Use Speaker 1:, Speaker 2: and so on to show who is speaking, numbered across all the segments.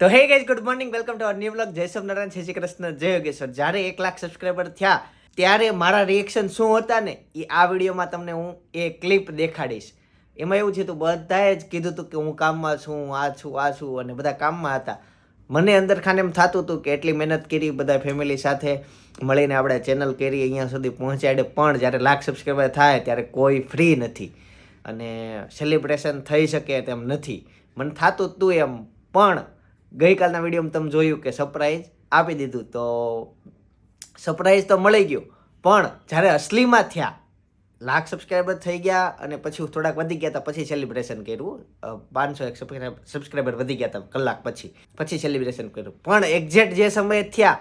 Speaker 1: તો hey guys good morning welcome to our new blog જય સોમનારાયણ જય શ્રી કૃષ્ણ, જય યોગેશ્વર. જ્યારે એક લાખ સબસ્ક્રાઈબર થયા, ત્યારે મારા રિએક્શન શું હતા ને? એ આ વિડીયોમાં તમને હું એ ક્લિપ દેખાડીશ. એમાં એવું છે, તો બધાએ જ કીધું હતું કે હું કામમાં છું આ છું આ છું અને બધા કામમાં હતા. મને અંદર ખાને એમ થતું હતું કે એટલી મહેનત કરી, બધા ફેમિલી સાથે મળીને આપણે ચેનલ કરી અહીંયા સુધી પહોંચાડે પણ જ્યારે લાખ સબસ્ક્રાઈબર થાય, ત્યારે કોઈ ફ્રી નથી. અને સેલિબ્રેશન થઈ શકે તેમ નથી. મને થતું હતું એમ. પણ ગઈકાલના વિડીયોમાં તમે જોયું કે સરપ્રાઈઝ આપી દીધું. તો સરપ્રાઈઝ તો મળી ગયું. પણ જ્યારે અસલીમાં થયા, લાખ સબસ્ક્રાઈબર થઈ ગયા અને પછી થોડાક વધી ગયા હતા, પછી સેલિબ્રેશન કર્યું. પાંચસો એક સબસ્ક્રાઈબર વધી ગયા હતા કલાક પછી. પછી સેલિબ્રેશન કર્યું. પણ એક્ઝેક્ટ જે સમયે થયા,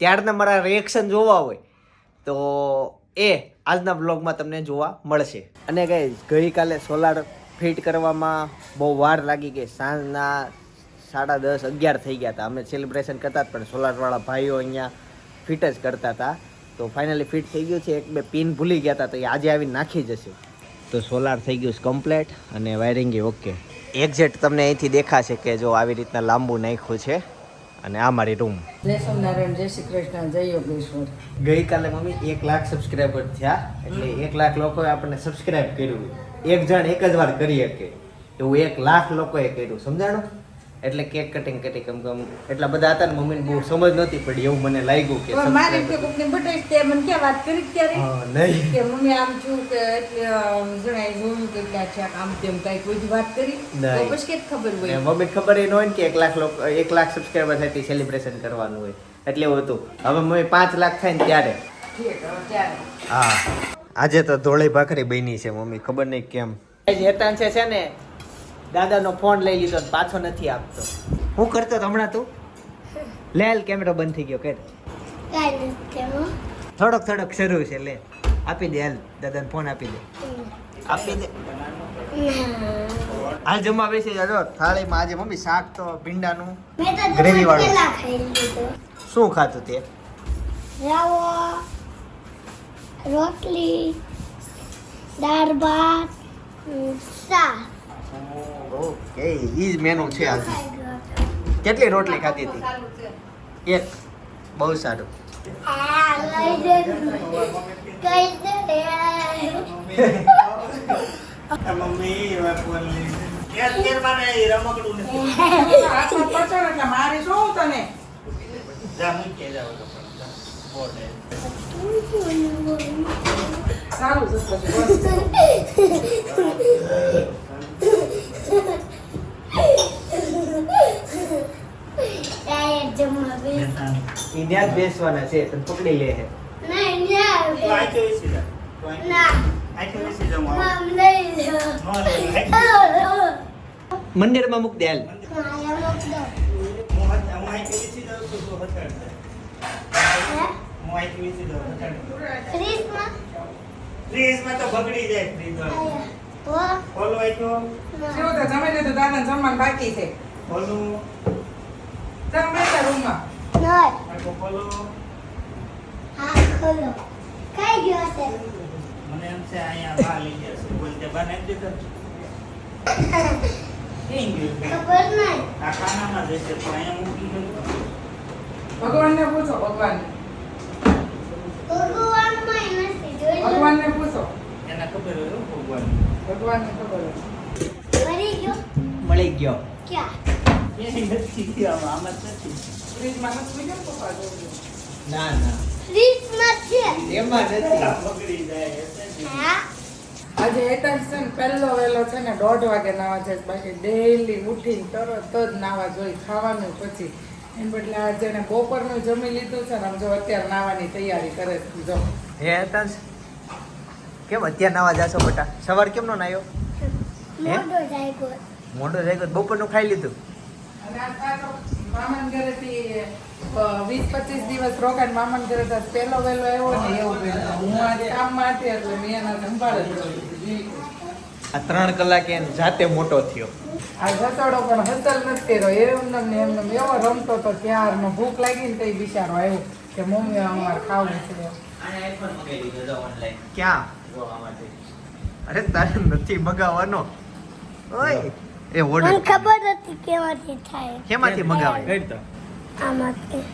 Speaker 1: ત્યારના મારા રિએક્શન જોવા હોય, તો એ આજના બ્લોગમાં તમને જોવા મળશે. અને કઈ ગઈકાલે સોલાર ફિટ કરવામાં બહુ વાર લાગી ગઈ. સાંજના સાડા દસ અગિયાર થઈ ગયા હતા. અમે સેલિબ્રેશન કરતા પણ સોલારવાળા ભાઈઓ અહીંયા ફિટ જ કરતા હતા. તો ફાઇનલી ફિટ થઈ ગયું છે. એક બે પિન ભૂલી ગયા હતા તો એ આજે આવીને નાખી જશે તો સોલાર થઈ ગયું છે કમ્પ્લેટ અને વાયરિંગ ઓકે એક્ઝેક્ટ તમને અહીંથી દેખાશે કે જો આવી રીતના લાંબુ નાખ્યું છે અને આ મારી રૂમ
Speaker 2: જય સોમનારાયણ જય શ્રી કૃષ્ણ જય યોગેશ્વર.
Speaker 1: ગઈકાલે મમ્મી એક લાખ સબસ્ક્રાઈબર થયા એટલે એક લાખ લોકોએ આપણને સબસ્ક્રાઈબ કર્યું. એક જણ એક જ વાર કરી શકે. એવું એક લાખ લોકોએ કર્યું. સમજાણું? એટલે કેક કટિંગ કરી કમ કમ એટલા બધા હતા ને મમ્મીને બહુ સમજ નહોતી પડી એવું મને લાગ્યું કે
Speaker 2: મારે કે કોકને બટાઈ તે મને કે વાત કરી ત્યારે?
Speaker 1: હા, નહીં.
Speaker 2: કે મમ્મી આમ છું કે એટલે જણાય જોયું કે કે છે આમ તેમ કઈ કોઈ વાત કરી. તો પછી કે ખબર હોય?
Speaker 1: મમ્મી ખબર એ ન હોય કે એક લાખ લોકો એક લાખ સબસ્ક્રાઇબર થાય તે સેલિબ્રેશન કરવાનું હોય. એટલે એવું હતું. હવે મમ્મી પાંચ લાખ થાય ને ત્યારે.
Speaker 2: ઠીક હવે ત્યારે.
Speaker 1: હા. આજે તો ધોળી ભાખરી બની છે મમ્મી ખબર નહીં કેમ. હેતાન છે છે ને દાદાનો ફોન લઈ લીધો પાછો નથી આપતો. હું કરતો હમણાં તું? લેલ કેમેરો બંધ થઈ ગયો કે થોડોક થોડોક શરૂ છે, લે. આપી દે, હાલ. દાદાને ફોન આપી દે. આપી દે. હાલ જમવા બેસી જાજો થાળીમાં આજે મમ્મી શાક તો, ભીંડાનું ગ્રેવી વાળું શું ખાતું તે?
Speaker 3: રોટલી, દાળ ભાત શાક.
Speaker 1: ઓકે ઈ જ મેનુ છે આજે. કેટલી રોટલી ખાધી હતી? એક. બહુ સારું.
Speaker 2: મારે શું તને? સારું છે પછી બસ.
Speaker 3: ડાયરેક્ટ જમવા બેસ
Speaker 1: ત્યાં જ બેસવાના છે તને પકડી લે છે.
Speaker 3: નહીં ના ના મમ લઈ લો
Speaker 1: મંદિરમાં મૂક દે હાલ.
Speaker 4: તો બગડી જાય ફ્રીજ
Speaker 3: આયા આઈટો
Speaker 4: શું તો.
Speaker 2: કેવું તો જમી દાદા જમવાનું બાકી છે.
Speaker 4: ખોલું
Speaker 2: તમે રૂમમાં.
Speaker 3: નહીં
Speaker 4: ને
Speaker 3: હા ખોલો. કઈ ગયો છે?
Speaker 4: મને એમ છે અહીંયા બહાર લઈ ગયા છે. બોલતે બહાર નાખી દીધો કેમ
Speaker 3: ખબર નહીં
Speaker 4: આ ખાનામાં જશે તો અહીંયા મૂકી દો
Speaker 2: ભગવાનને પૂછો ભગવાન.
Speaker 3: ભગવાનમાં નથી જોઈ
Speaker 2: ભગવાનને પૂછો.
Speaker 4: એને ખબર હોય ભગવાન
Speaker 2: ભગવાનને. ખબર હોય.
Speaker 3: મરી ગયો?
Speaker 1: મળી ગયો.
Speaker 3: ક્યાં?
Speaker 4: એ નથી આમાં આમાં નથી.
Speaker 2: ફ્રીજમાં નથી મૂક્યો પપ્પા
Speaker 1: ના ના.
Speaker 3: ફ્રીજમાં છે.
Speaker 1: એમાં નથી.
Speaker 4: આ બગડી જાય એટલે જ.
Speaker 3: હા.
Speaker 2: આજે એટેન્શન છે ને પહેલો વહેલો છે ને દોઢ વાગે નાવા જાય બાકી ડેલી ઉઠીને તરત જ નાવા જોઈ ખાવાનું પછી. એમ બદલે આજે એને બપોરનું જમી લીધું છે ને આમ જો અત્યારે નાવાની તૈયારી કરે છે જો.
Speaker 1: હે તંસ કેમ અત્યારે નાવા જાશો બેટા? સવાર કેમ નો નાયો?
Speaker 3: મોટો જાય ગયો
Speaker 1: મોટો થઈ ગયો બપોરનું ખાઈ લીધું?
Speaker 2: અને આ પાછો મામાના ઘરેથી વીસ પચીસ દિવસ રોકાણ મામાના ઘરે પહેલો વહેલો આવ્યો ને એવું. હું આજે હતી એટલે મેં એના સંભાળ જ
Speaker 1: આ ત્રણ કલાકે એને જાતે મોટો થયો.
Speaker 2: આ ઘટાડો પણ હસલ નથી કર્યો. એમને ને એમને એવો રમતો તો ત્યારનો ભૂખ લાગી ને તો બિચારો આવ્યો કે મમ્મી અમારે ખાવું છે.
Speaker 1: ક્યાં? જોવા માટે. અરે તારે નથી મગાવવાનો. ઓય. એ
Speaker 3: મને ખબર હતી કેમાંથી થાય.
Speaker 1: કેમાંથી મંગાવે
Speaker 5: કઈ રીતે?
Speaker 3: આમાંથી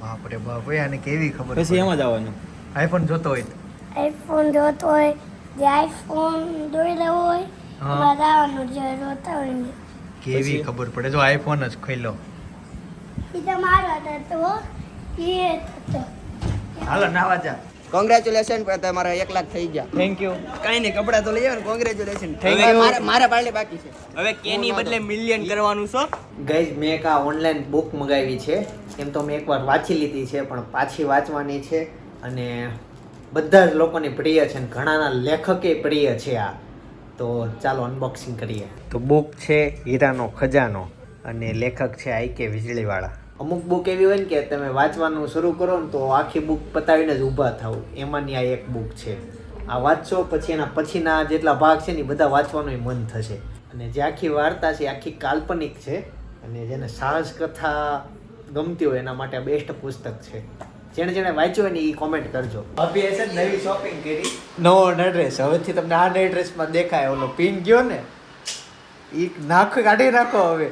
Speaker 1: બાપરે બાપ એ આને કેવી ખબર
Speaker 5: પછી એમાં જ આવવાનું
Speaker 1: આઈફોન જોતો હોય
Speaker 3: આઈફોન જોતો હોય જે આઈફોન જોઈ રહ્યો હોય
Speaker 1: હા.
Speaker 3: જે જોતા હોય ને.
Speaker 1: કેવી ખબર પડે? જો આઈફોન જ ખોલ્યો.
Speaker 3: એ તો મારો હતો એ હતો.
Speaker 1: હાલો નાવા જા.
Speaker 6: કોંગ્રેચ્યુલેશન પણ તમારા એક લાખ થઈ ગયા.
Speaker 1: થેન્ક યુ
Speaker 6: કઈ નહીં કપડા તો લઈ આવે ને કોંગ્રેચ્યુલેશન
Speaker 1: થેન્ક યુ
Speaker 6: મારે મારે પાર્ટી બાકી છે.
Speaker 5: હવે કેની બદલે મિલિયન કરવાનું છો?
Speaker 1: ગઈઝ મેં એક આ ઓનલાઈન બુક મંગાવી છે. એમ તો મેં એકવાર વાંચી લીધી છે પણ પાછી વાંચવાની છે. અને બધા જ લોકોની પ્રિય છે અને ઘણાના લેખકે પ્રિય છે આ. તો ચાલો અનબોક્સિંગ કરીએ. તો બુક છે હીરાનો ખજાનો અને લેખક છે આઈ કે વીજળીવાળા. અમુક બુક એવી હોય ને કે તમે વાંચવાનું શરૂ કરો ને તો આખી બુક પતાવીને જ ઊભા થાવ. એમાંની આ એક બુક છે. આ વાંચશો પછી એના પછીના જેટલા ભાગ છે ને એ બધા વાંચવાનું મન થશે. અને જે આખી વાર્તા છે એ આખી કાલ્પનિક છે અને જેને સાહસ કથા ગમતી હોય એના માટે બેસ્ટ પુસ્તક છે. જેણે જેણે વાંચ્યું હોય ને એ કોમેન્ટ કરજો. અભી છે નવી શોપિંગ કરી. નવો ડ્રેસ હવેથી તમને આ નડ્રેસમાં ડ્રેસમાં દેખાય. ઓલો પિન ગયો ને એ નાખ કાઢી નાખો હવે.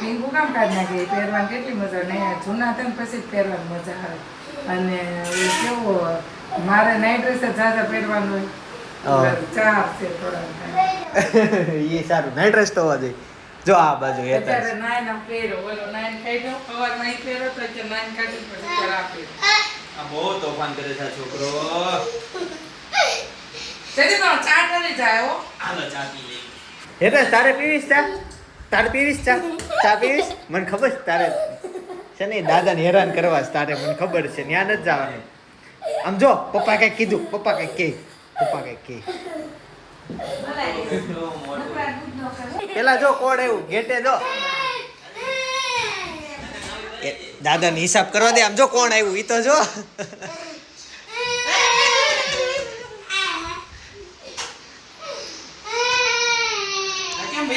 Speaker 2: પીંગું કામ કાઢ નાખે પહેરવાની કેટલી મજા નહીં જૂના થાય ને પછી જ પહેરવાની મજા આવે. અને એ કેવું મારે નાઇટ ડ્રેસ જ ઝાઝા પહેરવાનું હોય.
Speaker 1: ચા
Speaker 2: ચાર છે થોડા
Speaker 1: એ સારું નાઇટ ડ્રેસ તો હોવા જોઈએ. જો આ બાજુ એ
Speaker 2: અત્યારે નાઈન પહેર્યો ઓલો નાઈન ખાઈ ગયો સવારમાં અહીં પહેર્યો તો નાઈન કાઢી આ
Speaker 5: આ બહુ તોફાન કરે છે આ છોકરો.
Speaker 2: જલ્દી તો ચા ઠરી જાય હો.
Speaker 5: હાલો ચા પી
Speaker 1: તારે પીવીશ ચા? તારે પીવીશ ચા? ચા પીવીશ મને ખબર છે તારે છે ને, દાદાને હેરાન કરવા તારે, મને ખબર છે ત્યાં નથી જવાનું. આમ જો, પપ્પા કંઈક કીધું, પપ્પા કંઈક કે, પપ્પા કંઈક કે. પેલા જો કોડ આવ્યું? ગેટે જો. દાદાને હિસાબ કરવા દે, આમ જો કોણ આવ્યું એ તો જો.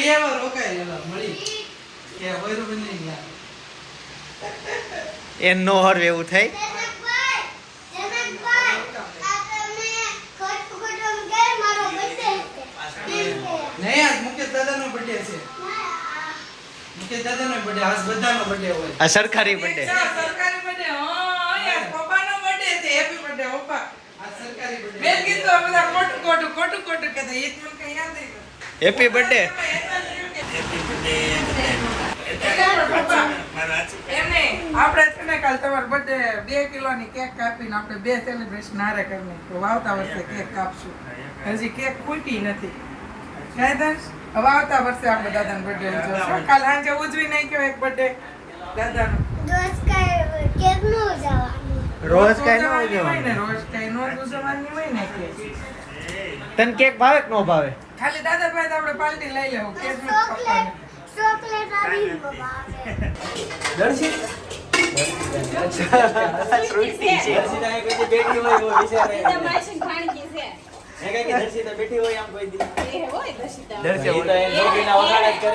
Speaker 2: એવો મળી.
Speaker 1: એ નો હરવે એવું થાય?
Speaker 2: નહીં આજ દાદાનો બર્થડે છે. મુકેશ દાદાનો બર્થડે બધાનો બર્થડે
Speaker 1: આ સરકારી બર્થડે
Speaker 2: સરકારી બર્થડે હા યાર પપ્પાનો બર્થડે છે. હેપી બર્થડે પપ્પા. આ સરકારી બર્થડે મેં કીધું બધા ખોટું ખોટું ખોટું ખોટું કહેતા. એ મને કઈ યાદ નહીં.
Speaker 1: હેપી બર્થડે
Speaker 2: એમ નહીં આપણે છે ને કાલ તમારો birthday બે કિલોની કેક કાપીને આપણે બે સેલિબ્રેશન હારે કરી નાખ્યું. આવતા વર્ષે કેક કાપશું હજી કેક ફૂટી નથી કાંઈ હવે આવતા વર્ષે આપણે દાદાનો birthday ઉજવશું. કાલ સાંજે ઉજવી નાખ્યો એક બર્થડે દાદાનો.
Speaker 1: રોજ
Speaker 2: રોજ
Speaker 1: કઈ ન
Speaker 2: ઉજવવાની ને, રોજ કઈ નો ઉજવવાની હોય ને કેક.
Speaker 1: તને કેક ભાવે કે નો ભાવે
Speaker 2: ખાલી દાદા ભાઈ તો આપણે પાર્ટી લઈ લેવું કેક
Speaker 1: દર્શિત
Speaker 5: દર્શિતા બેઠી હોય દર્શિતા હોય આમ કોઈ દી. એ તો એમ જોગીના વખાણ જ કરે.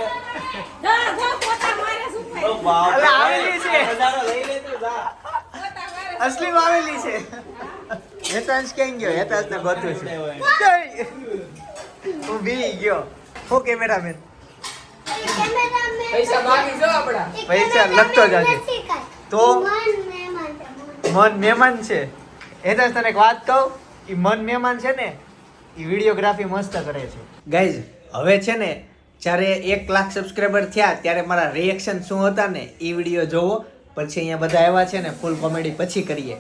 Speaker 5: ઓ બાપ રે.
Speaker 1: અલા, આવેલી છે.
Speaker 5: આ લઈ લે તું, જા.
Speaker 1: અસલી આવેલી છે હેતાંશ ક્યાં ગયો હેતાંશ ને ગોતું છે ઊભી ગયો હું કેમેરામેન
Speaker 2: પૈસા બાકી જો આપડા.
Speaker 1: પૈસા લખતો જાજે. તો? મન મહેમાન છે એના તને એક વાત કહું એ મન મહેમાન છે ને એ વિડીયોગ્રાફી મસ્ત કરે છે. ગાઈઝ હવે છે ને જ્યારે એક લાખ સબસ્ક્રાઈબર થયા ત્યારે મારા રિએક્શન શું હતા ને એ વીડિયો જોવો. પછી અહીંયા બધા આવ્યા છે ને ફૂલ કોમેડી પછી કરીએ.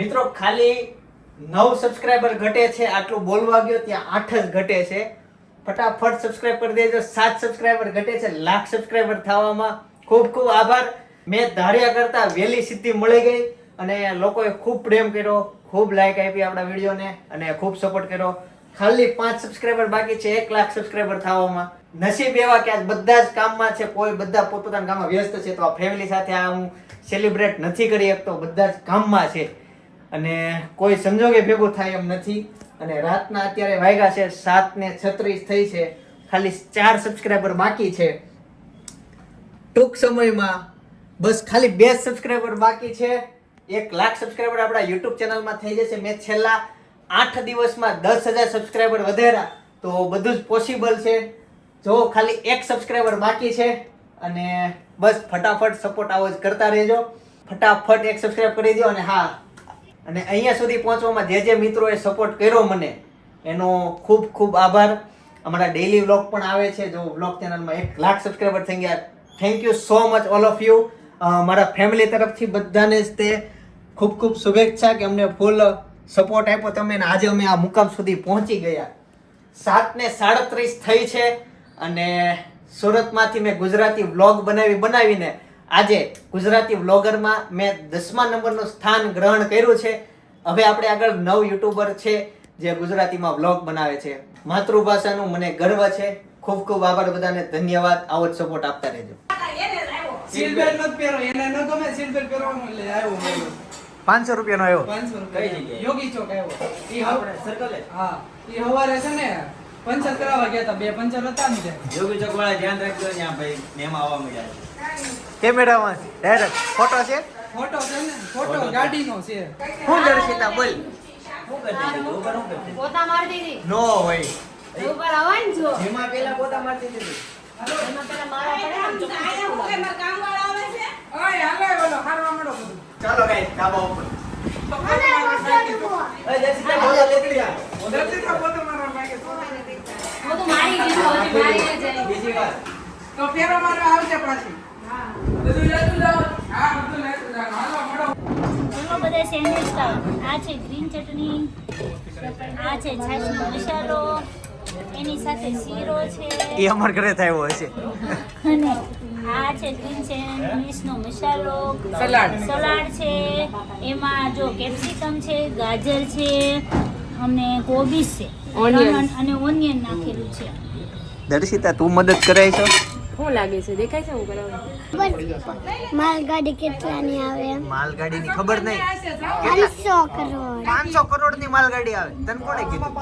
Speaker 1: મિત્રો ખાલી નવ સબસ્ક્રાઈબર ઘટે છે આટલું બોલવા ગયો ત્યાં આઠ જ ઘટે છે. ફટાફટ સબસ્ક્રાઇબ કરી દેજો. સાત સબસ્ક્રાઈબર ઘટે છે. લાખ સબસ્ક્રાઈબર થવામાં ખૂબ ખૂબ આભાર. મેં ધાર્યા કરતા વહેલી સિદ્ધિ મળી ગઈ અને લોકોએ ખૂબ પ્રેમ કર્યો, ખૂબ લાઈક આપી આપણા વિડીયોને અને ખૂબ સપોર્ટ કર્યો. ખાલી પાંચ સબસ્ક્રાઇબર બાકી છે. એક લાખ સબસ્ક્રાઇબર થવામાં. નસીબ એવા કે આજ બધા જ કામમાં છે. કોઈ બધા પોતપોતાના કામમાં વ્યસ્ત છે. તો આ ફેમિલી સાથે આ હું સેલિબ્રેટ નથી કરી શકતો. બધા જ કામમાં છે. અને કોઈ સંજોગે ભેગું થાય એમ નથી. અને રાતના અત્યારે વાગ્યા છે, સાત ને છત્રીસ થઈ છે. ખાલી ચાર સબસ્ક્રાઈબર બાકી છે. ટૂંક સમયમાં બસ ખાલી બે સબસ્ક્રાઈબર બાકી છે. એક લાખ સબસ્ક્રાઈબર આપણા યુટ્યુબ ચેનલમાં થઈ જશે. મેં છેલ્લા આઠ દિવસમાં દસ હજાર સબસ્ક્રાઈબર વધેરા તો બધું જ પોસિબલ છે. જો ખાલી એક સબસ્ક્રાઈબર બાકી છે અને બસ ફટાફટ સપોર્ટ આવો જ કરતા રહેજો. ફટાફટ એક સબસ્ક્રાઈબ કરી દો અને હા અને અહીંયા સુધી પહોંચવામાં જે જે મિત્રોએ સપોર્ટ કર્યો મને, એનો ખૂબ ખૂબ આભાર. અમારા ડેઈલી વ્લોગ પણ આવે છે. જો વ્લોગ ચેનલમાં એક લાખ સબસ્ક્રાઈબર થઈ ગયા thank you so much all of you મારા ફેમિલી તરફથી બધાને જ તે ખૂબ ખૂબ શુભેચ્છા કે અમને ફૂલ સપોર્ટ આપ્યો તમે આજે અમે આ મુકામ સુધી પહોંચી ગયા. સાત ને સાડત્રીસ થઈ છે અને સુરતમાંથી મેં ગુજરાતી વ્લોગ બનાવી બનાવીને આજે ગુજરાતી વ્લોગરમાં મેં દસમા નંબરનું સ્થાન ગ્રહણ કર્યું છે. હવે આપણે આગળ નવ યુટ્યુબર છે જે ગુજરાતીમાં વ્લોગ બનાવે છે. માતૃભાષાનું મને ગર્વ છે. ખૂબ ખૂબ આભાર બધાને. ધન્યવાદ. આવો જ સપોર્ટ આપતા રહેજો.
Speaker 6: સીલ બેલ્ટ નથી પહેરો. એને ન ગમે સીલ પહેરવાનું એટલે આવ્યો
Speaker 1: પાંચસો રૂપિયાનો આવ્યો.
Speaker 6: પાંચસો
Speaker 5: કઈ
Speaker 6: રૂપિયા યોગી ચોક આવ્યો. ઈ
Speaker 5: આપણે સર્કલે
Speaker 6: હા. ઈ હવારે છે ને પંચર કરાવવા ગયા હતા. બે પંચર હતા ને
Speaker 5: યોગી ચોક વાળા ધ્યાન રાખજો ત્યાં ભાઈ મેમ આવવા મળ્યા છે.
Speaker 1: કેમેરામાં ડાયરેક્ટ ફોટો છે?
Speaker 6: ફોટો છે ને ફોટો ગાડીનો છે.
Speaker 1: હું દર્શિતા બોલ.
Speaker 5: હું કરતી હતી ઉપર શું કરતી
Speaker 7: પોતા મારતી હતી
Speaker 1: નો હોય.
Speaker 7: ઉપર અવાય ને જો.
Speaker 5: જેમાં પેલા પોતા મારતી હતી.
Speaker 7: એમાં પેલા મારા પડે આમ વાળા આવે છે?
Speaker 2: ઓય હાલો બોલો હારવા મળો
Speaker 1: ચાલો ગાઈસ ધાબા ઉપર.
Speaker 2: છે.
Speaker 7: મારી મારી
Speaker 5: બીજી વાર
Speaker 2: તો ફેરો મારો આવશે પાછી. બધું લેતું જાઓ. હા બધું લેતું જાઓ. હાલો મળો.
Speaker 8: ચલો બધા સેન્ડવિચ ખાઓ. આ છે ગ્રીન ચટણી આ છે છાશનો મસાલો એની સાથે શીરો છે.
Speaker 1: એ અમાર ઘરે થયો હશે
Speaker 8: અને આ છે ગ્રીન સેન્ડવિચનો મસાલો.
Speaker 2: સલાડ.
Speaker 8: સલાડ છે. એમાં જો કેપ્સિકમ છે ગાજર છે અને કોબીજ છે.
Speaker 7: ઓનિયન
Speaker 8: અને ઓનિયન નાખેલું છે.
Speaker 1: દર્શિતા તું મદદ કરાય છો?
Speaker 7: શું લાગે છે? દેખાય છે હું બરાબર
Speaker 3: માલગાડી કેટલાની આવે માલગાડી
Speaker 1: માલગાડીની ખબર નહીં.
Speaker 3: પાંચસો કરોડ.
Speaker 1: પાંચસો કરોડની માલગાડી આવે. તને કોણે કીધું?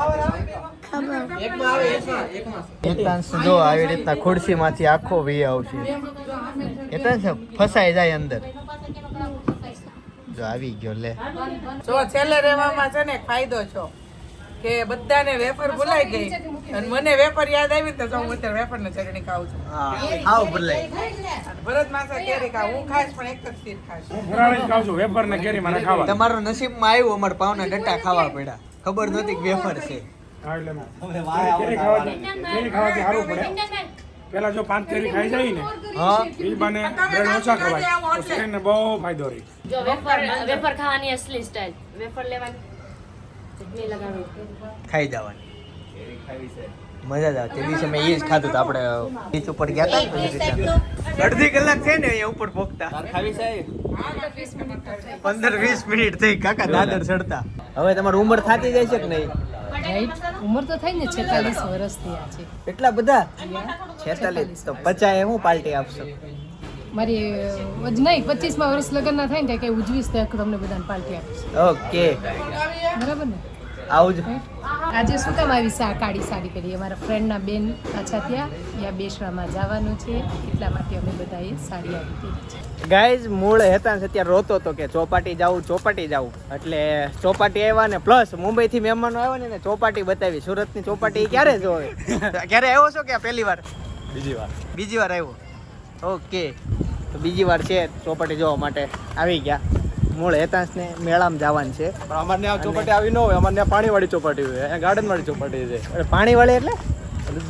Speaker 1: જો આવી રીતના ખુરશીમાંથી આખો વી આવશે. એતાંશ ફસાઈ જાય અંદર. જો આવી ગયો લે.
Speaker 2: જો છેલ્લે રહેવામાં છે ને ફાયદો છો. કે બધાને વેફર ભૂલાઈ ગઈ. અને મને વેફર યાદ આવી તો જો હું અત્યારે વેફર ને ચટણી ખાઉં છું.
Speaker 1: હા
Speaker 2: ભૂલાઈ. ભરત માસા કેરી ખાવ. હું ખાસ પણ એક જ સીટ ખાઈશ.
Speaker 9: ફરાળી જ ખાઉં છું. વેફર ને કેરી મને ખાવા
Speaker 1: તમારો નસીબમાં આવ્યું અમારે પાવના ડટ્ટા ખાવા પડ્યા. ખબર નહોતી કે વેફર છે.
Speaker 9: હા, પેલા જો પાંચ કેરી ખાઈ જાય ને
Speaker 1: હા.
Speaker 9: એ બને બ્રેડ ઓછા ખવાય. બહુ ફાયદો રહે.
Speaker 7: જો વેફર વેફર ખાવાની અસલી સ્ટાઈલ વેફર લેવાની.
Speaker 1: ખાઈ જવાની. મજા જ આવે. તે દિવસે મેં એ જ ખાધું હતું. આપણે બીચ ઉપર ગયા હતા. અડધી કલાક થઈ ને અહીંયા ઉપર
Speaker 5: સાહેબ
Speaker 1: પંદર વીસ મિનિટ થઈ. કાકા દાદર ચડતા. હવે તમારી ઉંમર થતી જાય છે કે નહીં?
Speaker 10: ઉંમર તો થઈ ને છેતાલીસ વર્ષથી આ છે.
Speaker 1: એટલા બધા? છેતાલીસ. તો પચાય હું પાર્ટી આપશો.
Speaker 10: મારી નહીં પચીસમાં વર્ષ લગ્નના થાય ને ત્યાં કઈ ઉજવીશ તો તમને બધાને પાર્ટી આપીશ.
Speaker 1: ઓકે.
Speaker 10: બરાબર ને?
Speaker 1: આવજો
Speaker 10: આજે શું કામ આવી છે આ કાળી સાડી કરી અમારા ફ્રેન્ડના બેન પાછા ત્યાં યા બેસરામાં જવાનું છે. એટલા માટે અમે બધાએ સાડી આવી હતી છે.
Speaker 1: ગાઈઝ મૂળ હેતાંશ અત્યારે રોતો હતો કે ચોપાટી જાવું ચોપાટી જાવું એટલે ચોપાટી આવ્યા ને પ્લસ મુંબઈથી મહેમાનો આવ્યા ને એને ચોપાટી બતાવી. સુરતની ચોપાટી ક્યારે જોવે? ક્યારે આવ્યો છો કે પહેલી વાર? બીજી વાર. બીજી વાર આવ્યો? ઓકે. તો બીજી વાર છે ચોપાટી જોવા માટે. આવી ગયા. મૂળ હેતાંશને મેળામાં જવાનું છે.
Speaker 9: પણ અમારે ત્યાં ચોપાટી આવી ન હોય. અમારે ત્યાં પાણીવાળી ચોપાટી હોય. અહીંયા ગાર્ડન વાળી ચોપાટી છે.
Speaker 1: અને પાણીવાળી એટલે?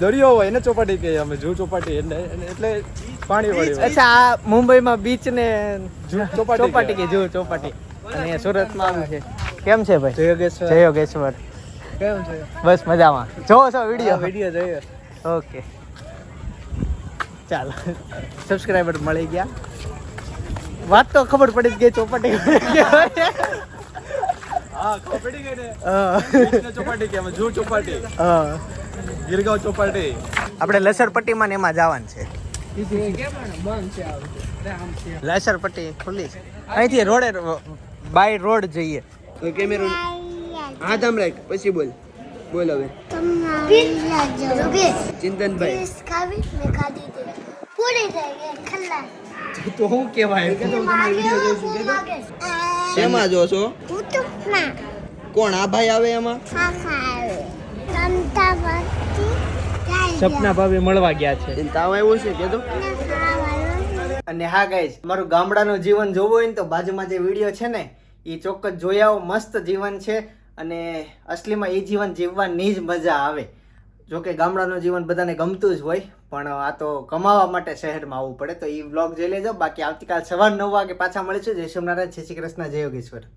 Speaker 9: દરિયો હોય એને ચોપાટી કહીએ અમે. જૂ ચોપાટી એટલે એટલે પાણીવાળી
Speaker 1: અચ્છા આ મુંબઈમાં બીચ ને
Speaker 9: જૂ ચોપાટી
Speaker 1: ચોપાટી કે જૂ ચોપાટી. અને સુરતમાં આવ્યું છે. કેમ છે ભાઈ? જયોગેશ્વર જયોગેશ્વર
Speaker 6: કેમ છે?
Speaker 1: બસ મજામાં. જોવો છો વીડિયો?
Speaker 6: વીડિયો જોઈએ
Speaker 1: ઓકે. ચાલો. સબસ્ક્રાઈબર મળી ગયા. વાત તો ખબર પડી જ ગઈ ચોપાટી આપણે લસરપટ્ટીમાં ને એમાં જવાનું છે.
Speaker 6: લસણપટ્ટી
Speaker 1: લસરપટ્ટી ખુલ્લી છે. અહીંથી રોડે બાય રોડ જઈએ.
Speaker 6: તો કેમેરો હા આમ રાખ. પછી બોલ. બોલ હવે. ચિંતનભાઈ.
Speaker 3: ખાવી મેં ખાધી.
Speaker 1: તો હું કહેવાય?
Speaker 3: માગે હું કે
Speaker 6: શેમાં જો છો?
Speaker 3: યુટ્યુબમાં
Speaker 6: કોણ? આ ભાઈ આવે એમાં?
Speaker 1: સપના ભાભી મળવા ગયા છે.
Speaker 6: તાવ આવ્યો છે કીધું
Speaker 1: અને હા ગાઈઝ મારું ગામડાનું જીવન જોવું હોય ને તો બાજુમાં જે વીડિયો છે ને એ ચોક્કસ જોઈ આવો. મસ્ત જીવન છે અને અસલીમાં એ જીવન જીવવાની જ મજા આવે. જોકે ગામડાનું જીવન બધાને ગમતું જ હોય. પણ આ તો કમાવા માટે શહેરમાં આવવું પડે, તો એ વ્લોગ જોઈ લેજો. બાકી આવતીકાલ સવાર નવ વાગે પાછા મળીશું. જય સોમનારાયણ જય શ્રી કૃષ્ણ, જય યોગેશ્વર.